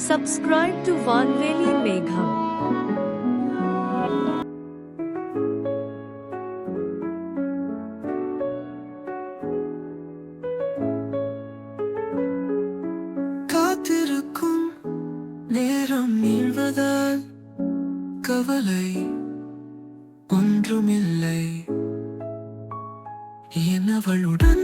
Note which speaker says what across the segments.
Speaker 1: Subscribe to Vanveli Megham.
Speaker 2: காத்திருக்கும் நேரம் நீள்வதால் கவலை ஒன்றுமில்லை என்னவளுடன்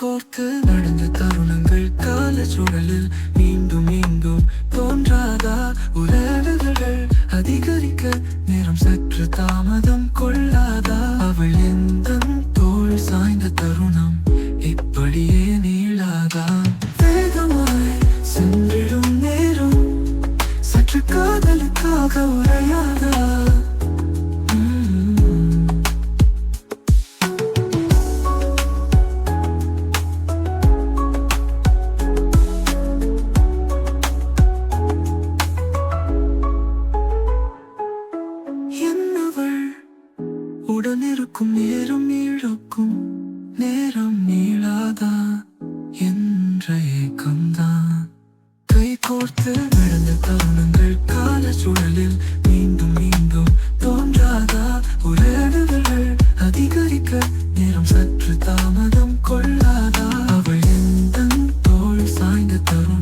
Speaker 2: கோர்த்து நடந்த தருணங்கள் கால சூழலில் மீண்டும் மீண்டும் தோன்றாதா? உறவுகள் அதிகரிக்க நேரம் சற்று தாமதம் கொள்ளாதா? அவள் எந்த தோல் சாய்ந்த தருணம் இப்படியே நீளாதா? வேகமாய் சென்றிடும் நேரம் சற்று காதலுக்காக உரையாதா? உடனிருக்கும் நேரம் நீழக்கும் நேரம் நீளாதா என்ற ஏக்கம்தான். கை கோர்த்து நடந்த தருணங்கள் கால சூழலில் மீண்டும் மீண்டும் தோன்றாதா? உறவுகள் அதிகரிக்க நேரம் சற்று தாமதம் கொள்ளாதா? அவள் எந்த தோல் சாய்ந்த தருணம்